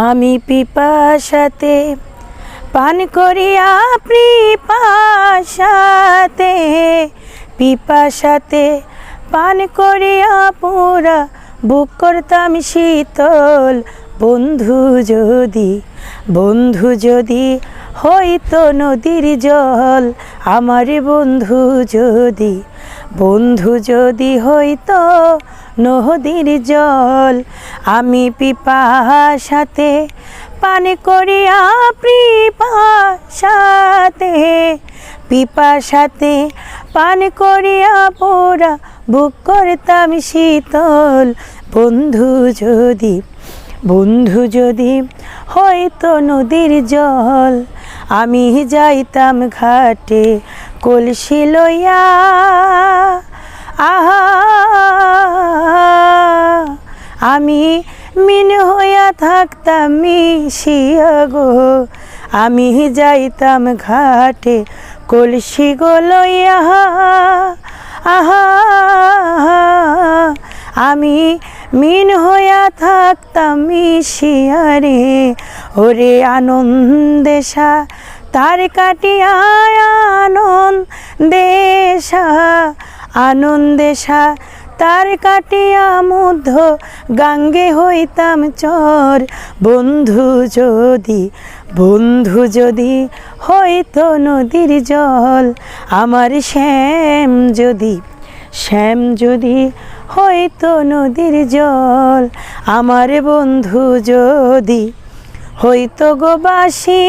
আমি পিপাসাতে পান করিয়া পিপাসাতে পিপাসাতে পান করিয়া পুরা বুক করতাম শীতল। বন্ধু যদি বন্ধু যদি হইতো নদীর জল, আমার বন্ধু যদি বন্ধু যদি হইতো নদীর জল, আমি পিপাসাতে পান করিয়া পিপাসাতে পিপাসাতে পান করিয়া পোড়া বুক করতাম শীতল। বন্ধু যদি বন্ধু যদি হয়তো নদীর জল, আমি যাইতাম ঘাটে কলসি লইয়া, আহা, আমি মিন হইয়া থাকতাম মিশিয়া গো। আমি যাইতাম ঘাটে কলসি গো লইয়া, আহা, আমি মিন হইয়া থাকতাম মিশিয়া রে। ওরে আনন্দেশা তার কাটিয়া আনন্দেশা আনন্দেশা তার কাটিয়া মধ্য গাঙ্গে হইতাম চর। বন্ধু যদি বন্ধু যদি হইতো নদীর জল, আমার শ্যাম যদি শ্যাম যদি হইতো নদীর জল, আমার বন্ধু যদি হইতো গোবাসী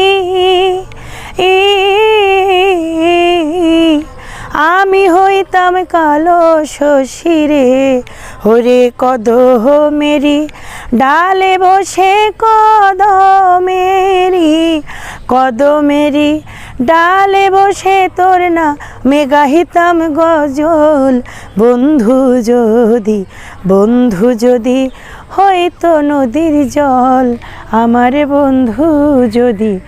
আমি হইতাম কালো শশিরে। হরে কদ মেরি, ডালে বসে কদ মেরি কদ মেরি ডালে বসে তোর না মেগাহিতাম গজল। বন্ধু যদি বন্ধু যদি হয়তো নদীর জল। আমার বন্ধু যদি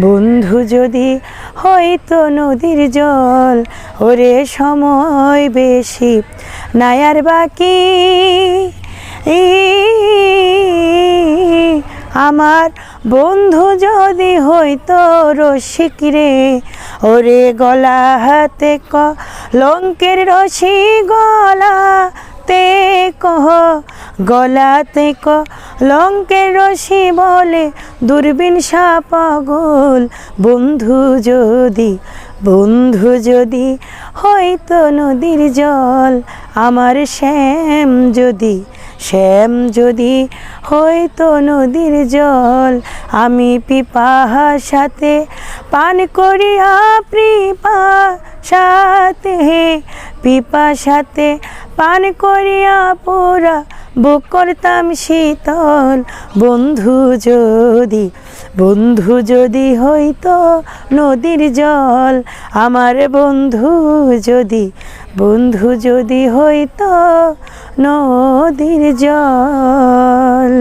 বন্ধু যদি হয়তো নদীর জল, ওরে সময় বেশি। নায়ার বাকি। আমার বন্ধু যদি হইতো রসিক রে, ওরে গলা হাতে ক লঙ্কের রশি গলা তে কহ গলাতে ক লঙ্কের রশি বলে দূরবীন পাগল। বন্ধু যদি বন্ধু যদি, হয়তো নদীর জল। আমার শ্যাম যদি শ্যাম যদি, হয়তো নদীর জল। আমি পিপাহা সাথে পান করিয়া পিপা সাথে পিপা সাথে পান করিয়া পোড়া বুক করতাম শীতল। বন্ধু যদি বন্ধু যদি হইতো নদীর জল, আমার বন্ধু যদি বন্ধু যদি হইতো নদীর জল।